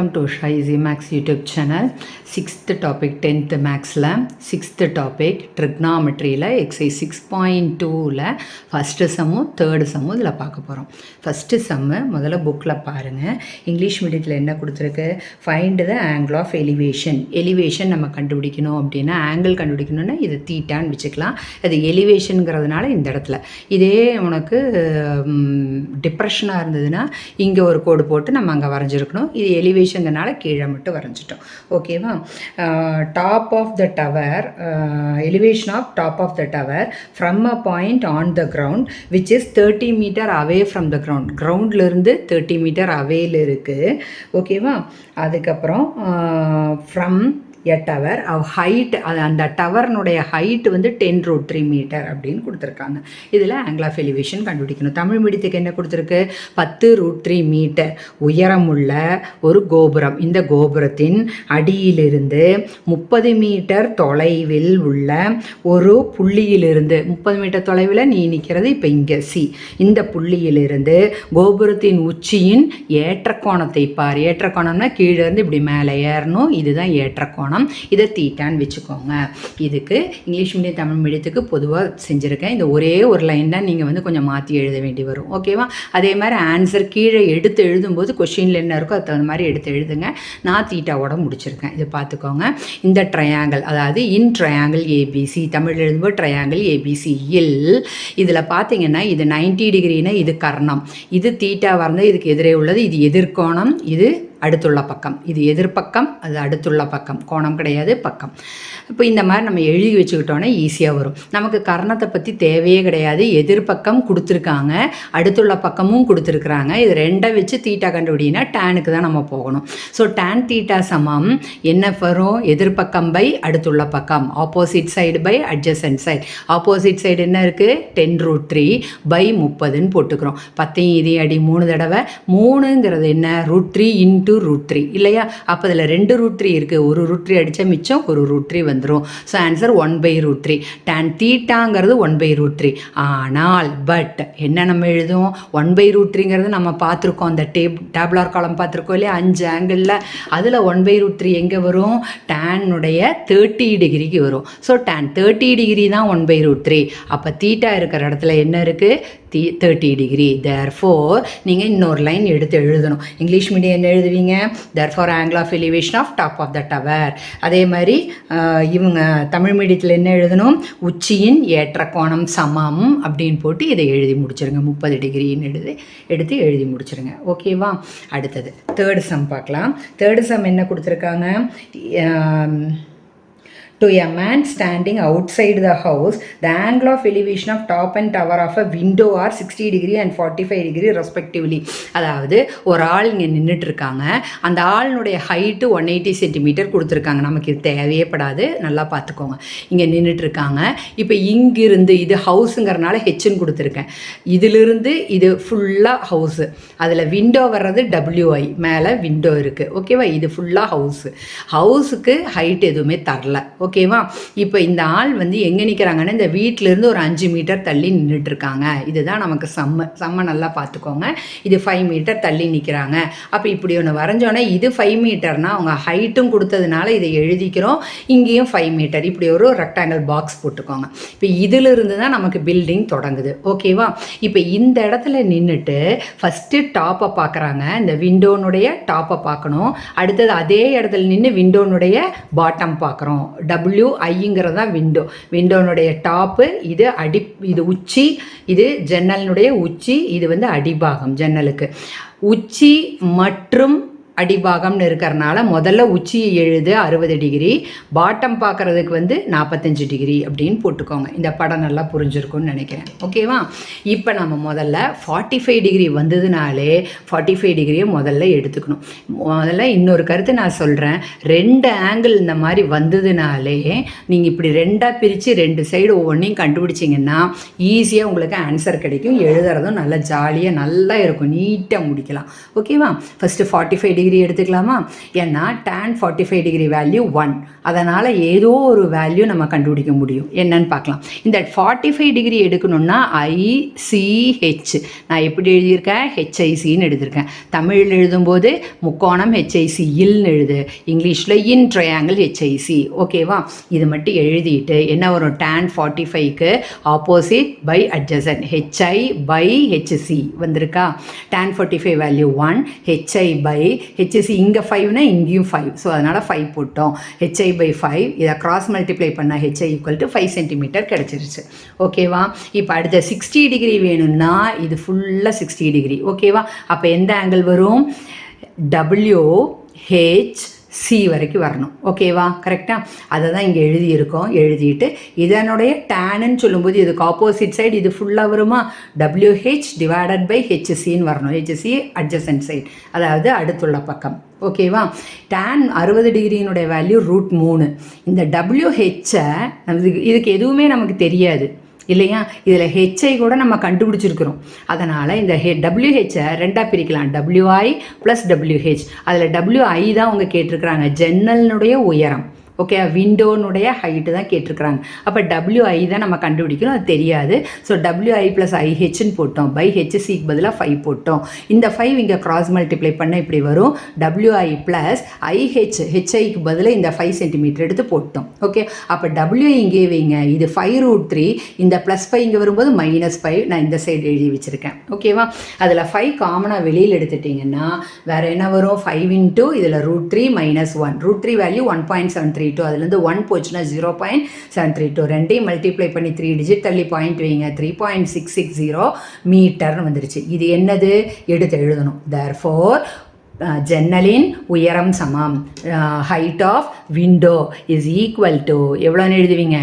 Welcome to Usha easy maths YouTube channel sixth topic tenth மேக்ஸில் sixth topic ட்ரிக்னாமெட்ரியில் exercise six point டூவில் first சம்மும் third சம்மும் இதில் பார்க்க போகிறோம் ஃபஸ்ட்டு செம்மு முதல்ல புக்கில் பாருங்கள் இங்கிலீஷ் மீடியத்தில் என்ன கொடுத்துருக்கு? Find the angle of elevation elevation நம்ம கண்டுபிடிக்கணும் அப்படின்னா ஆங்கிள் கண்டுபிடிக்கணும்னா இது தீட்டான்னு வச்சுக்கலாம். அது எலிவேஷனுங்கிறதுனால இந்த இடத்துல. இதே உனக்கு டிப்ரெஷனாக இருந்ததுன்னா இங்கே ஒரு கோடு போட்டு நம்ம அங்கே வரைஞ்சிருக்கணும். இது எலிவேஷன் எலிவேஷனுங்கிறனால கீழே மட்டும் வரைஞ்சிட்டோம். ஓகேவா top of the tower elevation of top of the tower from a point on the ground which is thirty metre away from the ground கிரவுண்ட்லேருந்து thirty metre அவேல இருக்குது ஓகேவா அதுக்கப்புறம் from a tower of height அது அந்த டவர்னுடைய height வந்து ten root three metre அப்படின்னு கொடுத்துருக்காங்க. இதில் ஆங்கிள் ஆஃப் எலிவேஷன் கண்டுபிடிக்கணும். தமிழ் மீடியத்துக்கு என்ன கொடுத்துருக்கு? பத்து ரூட் த்ரீ மீட்டர் உயரமுள்ள ஒரு கோபுரம். இந்த கோபுரத்தின் அடியிலிருந்து முப்பது மீட்டர் தொலைவில் உள்ள ஒரு புள்ளியிலிருந்து முப்பது மீட்டர் தொலைவில் நீ நிற்கிறது இப்போ இங்கே சி இந்த புள்ளியிலிருந்து கோபுரத்தின் உச்சியின் ஏற்ற கோணத்தை பார். ஏற்ற கோணம்னா கீழே இருந்து இப்படி மேலே ஏறணும். இதுதான் ஏற்ற கோணம். இதை தீட்டான்னு வச்சுக்கோங்க. இதுக்கு இங்கிலீஷ் மீடியம் தமிழ் மீடியத்துக்கு பொதுவாக செஞ்சுருக்கேன். இந்த ஒரே ஒரு லைன் தான் நீங்கள் வந்து கொஞ்சம் மாற்றி எழுத வேண்டி வரும். ஓகேவா அதே மாதிரி ஆன்சர் கீழே எடுத்து எழுதும்போது கொஷினில் என்ன இருக்கோ அது தகுந்த மாதிரி எடுத்து எழுதுங்க. நான் தீட்டாவோட முடிச்சிருக்கேன். இதை பார்த்துக்கோங்க. இந்த ட்ரையாங்கிள் அதாவது இன் ட்ரையாங்கிள் ஏபிசி தமிழ் எழுதும்போது ட்ரையாங்கிள் ஏபிசி இல் இதில் பார்த்தீங்கன்னா இது நைன்டி டிகிரினா இது கர்ணம். இது தீட்டா வந்தால் இதுக்கு எதிரே உள்ளது இது எதிர்கோணம் இது அடுத்துள்ள பக்கம். இது எதிர்ப்பக்கம் அது அடுத்துள்ள பக்கம். கோணம் கிடையாது பக்கம். இப்போ இந்த மாதிரி நம்ம எழுதி வச்சுக்கிட்டோன்னா ஈஸியாக வரும். நமக்கு கர்ணத்தை பற்றி தேவையே கிடையாது. எதிர்ப்பக்கம் கொடுத்துருக்காங்க அடுத்துள்ள பக்கமும் கொடுத்துருக்குறாங்க. இது ரெண்டை வச்சு தீட்டா கண்டுபிடினா டேனுக்கு தான் நம்ம போகணும். ஸோ டேன் தீட்டா சமம். என்ன வரும்? எதிர்ப்பக்கம் பை அடுத்துள்ள பக்கம். Opposite side by adjacent side opposite side என்ன இருக்குது டென் ரூட் த்ரீ பை முப்பதுன்னு போட்டுக்கிறோம். பத்தையும் இதையும் அடி மூணு தடவை. மூணுங்கிறது என்ன? Root three into root three இல்லையா? அப்போ இதில் ரெண்டு ரூட் த்ரீ இருக்குது ஒரு ரூட் த்ரீ அடித்தா மிச்சம் ஒரு ரூட் த்ரீ வந்துடும் so answer one by root three tan தீட்டாங்கிறது one by root three ஆனால் பட் என்ன நம்ம எழுதுவோம்? ஒன் பை ரூட் த்ரீங்கிறது நம்ம பார்த்துருக்கோம். அந்த டேப் டேப்லார் காலம் பார்த்துருக்கோம் இல்லையா? அஞ்சு ஆங்கிளில் அதில் ஒன் பை ரூட் த்ரீ எங்கே வரும்? டேனுடைய தேர்ட்டி டிகிரிக்கு வரும். ஸோ டேன் தேர்ட்டி டிகிரி தான் ஒன் பை ரூட் த்ரீ அப்போ தீட்டா இருக்கிற இடத்துல என்ன இருக்குது the thirty degree therefore நீங்கள் இன்னொரு லைன் எடுத்து எழுதணும். இங்கிலீஷ் மீடியம் என்ன எழுதுவீங்க. Therefore angle of elevation of top of the tower அதே மாதிரி இவங்க தமிழ் மீடியத்தில் என்ன எழுதணும்? உச்சியின் ஏற்ற கோணம் சமம் அப்படின்னு போட்டு இதை எழுதி முடிச்சிருங்க. முப்பது டிகிரின்னு எழுதி எடுத்து எழுதி முடிச்சிருங்க. ஓகேவா அடுத்தது தேர்டு சம் பார்க்கலாம். தேர்டு சம் என்ன கொடுத்துருக்காங்க? To a man standing outside the house the angle of elevation of top and tower of a window are 60 degree and 45 degree respectively. அதாவது ஒரு ஆள் இங்கே நின்றுட்டு இருக்காங்க அந்த ஆளினுடைய ஹைட்டு ஒன் எயிட்டி சென்டிமீட்டர் கொடுத்துருக்காங்க. நமக்கு இது தேவையப்படாது நல்லா பார்த்துக்கோங்க. இங்கே நின்றுட்டு இருக்காங்க இப்போ இங்கிருந்து இது ஹவுஸுங்கிறனால ஹெச்னு கொடுத்துருக்கேன். இதிலிருந்து இது ஃபுல்லாக ஹவுஸு அதில் விண்டோ வர்றது டபிள்யூஐ மேலே விண்டோ இருக்குது ஓகேவா இது ஃபுல்லாக ஹவுஸு ஹவுஸுக்கு ஹைட் எதுவுமே தரல. ஓகே ஓகேவா? இப்போ இந்த ஆள் வந்து எங்கே நிற்கிறாங்கன்னா இந்த வீட்டிலேருந்து ஒரு அஞ்சு மீட்டர் தள்ளி நின்றுட்டு இருக்காங்க இதுதான் நமக்கு செம்ம செம்ம நல்லா பார்த்துக்கோங்க இது ஃபைவ் மீட்டர் தள்ளி நிற்கிறாங்க அப்போ இப்படி ஒன்று வரைஞ்சோன்னே இது ஃபைவ் மீட்டர்னால் அவங்க ஹைட்டும் கொடுத்ததுனால இதை எழுதிக்கிறோம். இங்கேயும் ஃபைவ் மீட்டர். இப்படி ஒரு ரெக்டாங்கிள் பாக்ஸ் போட்டுக்கோங்க. இப்போ இதிலிருந்து தான் நமக்கு பில்டிங் தொடங்குது. ஓகேவா? இப்போ இந்த இடத்துல நின்றுட்டு ஃபஸ்ட்டு டாப்பை பார்க்குறாங்க இந்த விண்டோனுடைய டாப்பை பார்க்கணும் அடுத்தது அதே இடத்துல நின்று விண்டோனுடைய பாட்டம் பார்க்குறோம் டபிள்யூ ஐங்கிறது தான் விண்டோ விண்டோனுடைய டாப்பு இது அடி இது உச்சி இது ஜன்னலினுடைய உச்சி இது வந்து அடிபாகம் ஜன்னலுக்கு உச்சி மற்றும் அடிபாகம்னு இருக்கிறனால முதல்ல உச்சியை எழுது அறுபது டிகிரி பாட்டம் பார்க்குறதுக்கு வந்து நாற்பத்தஞ்சு டிகிரி அப்படின்னு போட்டுக்கோங்க. இந்த படம் நல்லா புரிஞ்சிருக்கும்னு நினைக்கிறேன். ஓகேவா? இப்போ நம்ம முதல்ல ஃபார்ட்டி ஃபைவ் டிகிரி வந்ததுனாலே ஃபார்ட்டி ஃபைவ் டிகிரியை முதல்ல எடுத்துக்கணும். முதல்ல இன்னொரு கருத்து நான் சொல்கிறேன் ரெண்டு ஆங்கிள் இந்த மாதிரி வந்ததுனாலே நீங்கள் இப்படி ரெண்டாக பிரித்து ரெண்டு சைடு ஒவ்வொன்றையும் கண்டுபிடிச்சிங்கன்னா ஈஸியாக உங்களுக்கு ஆன்சர் கிடைக்கும். எழுதுறதும் நல்லா ஜாலியாக நல்லா இருக்கும். நீட்டாக முடிக்கலாம். ஓகேவா? First forty five degree degree எடுத்துக்கலாமா? ஏன்னா tan forty five degree value one அதனால் ஏதோ ஒரு வேல்யூ நம்ம கண்டுபிடிக்க முடியும். என்னன்னு பார்க்கலாம். இந்த ஃபார்ட்டி ஃபைவ் டிகிரி எடுக்கணும்னா ஐசிஹெச் நான் எப்படி எழுதியிருக்கேன்? ஹெச்ஐசின்னு எழுதியிருக்கேன். தமிழில் எழுதும்போது முக்கோணம் ஹெச்ஐசி இல்னு எழுது. இங்கிலீஷில் இன் ட்ரையாங்கிள் ஹெச்ஐசி ஓகேவா? இது மட்டும் எழுதிட்டு என்ன வரும்? டேன் ஃபார்ட்டி ஃபைவ்க்கு opposite by adjacent HI by HC வந்திருக்கா? Tan forty five value one HI by HSC இங்கே ஃபைவ்னா இங்கேயும் ஃபைவ் ஸோ அதனால் ஃபைவ் போட்டோம். ஹெச்ஐ பை ஃபைவ் இதை கிராஸ் மல்டிப்ளை பண்ணால் HI equal to five centimetre கிடச்சிருச்சு. ஓகேவா இப்போ அடுத்த சிக்ஸ்டி டிகிரி வேணும்னா இது ஃபுல்லாக சிக்ஸ்டி டிகிரி ஓகேவா அப்போ எந்த ஆங்கிள் வரும்? டபிள்யூ ஹெச் சி வரைக்கும் வரணும். ஓகேவா கரெக்டாக அதை தான் இங்கே எழுதியிருக்கோம். எழுதிட்டு இதனுடைய டேனுன்னு சொல்லும்போது இதுக்கு ஆப்போசிட் சைடு இது ஃபுல்லாக வருமா? டபிள்யூஹெச் டிவைடட் பை ஹெச்சிசின்னு வரணும். ஹெச்சி அட்ஜசன்ட் சைடு அதாவது அடுத்துள்ள பக்கம். ஓகேவா டேன் அறுபது டிகிரியினுடைய வேல்யூ ரூட் மூணு. இந்த டபிள்யூஹெச்சை இதுக்கு இதுக்கு எதுவுமே நமக்கு தெரியாது. இல்லையா? இதில் ஹெச்ஐ கூட நம்ம கண்டுபிடிச்சிருக்கிறோம். அதனால் இந்த ஹெ டபிள்யூஹெச்சை ரெண்டாக பிரிக்கலாம். டபிள்யூஐ ப்ளஸ் டபிள்யூஹெச் அதில் டபிள்யூஐ தான் அவங்க கேட்டிருக்கிறாங்க. ஜன்னலினுடைய உயரம். ஓகே விண்டோனுடைய ஹைட்டு தான் கேட்டிருக்கிறாங்க. அப்போ டபிள்யூஐ தான் நம்ம கண்டுபிடிக்கணும் அது தெரியாது. ஸோ டபிள்யூஐ ப்ளஸ் ஐஹெச்னு போட்டோம். பை ஹெச்சிசிக்கு பதிலாக ஃபைவ் போட்டோம். இந்த ஃபைவ் இங்கே கிராஸ் மல்டிப்ளை பண்ண இப்படி வரும். டபிள்யூஐ ப்ளஸ் ஐஹெச் ஹெச்ஐக்கு பதிலாக இந்த ஃபைவ் சென்டிமீட்டர் எடுத்து போட்டோம். ஓகே அப்போ டபிள்யூஐ இங்கே வைங்க. இது ஃபைவ் ரூட் த்ரீ இந்த ப்ளஸ் ஃபைவ் இங்கே வரும்போது மைனஸ் ஃபைவ் நான் இந்த சைடு எழுதி வச்சுருக்கேன். ஓகேவா அதில் ஃபைவ் காமனாக வெளியில் எடுத்துட்டிங்கன்னா வேறு என்ன வரும்? ஃபைவ் இன்ட்டு இதில் root three minus one root three value one point seven three two அதுலேருந்து ஒன் போச்சுன்னா zero point seven three two ரெண்டையும் மல்டிப்ளை பண்ணி த்ரீ டிஜிட் தள்ளி பாயிண்ட் வைங்க. Three point six six zero மீட்டர்னு வந்துருச்சு. இது என்னது? எடுத்து எழுதணும். தேர் ஃபோர் uh, ஜன்னலின் உயரம் சமம். Height of window is equal to எவ்வளோன்னு எழுதுவீங்க?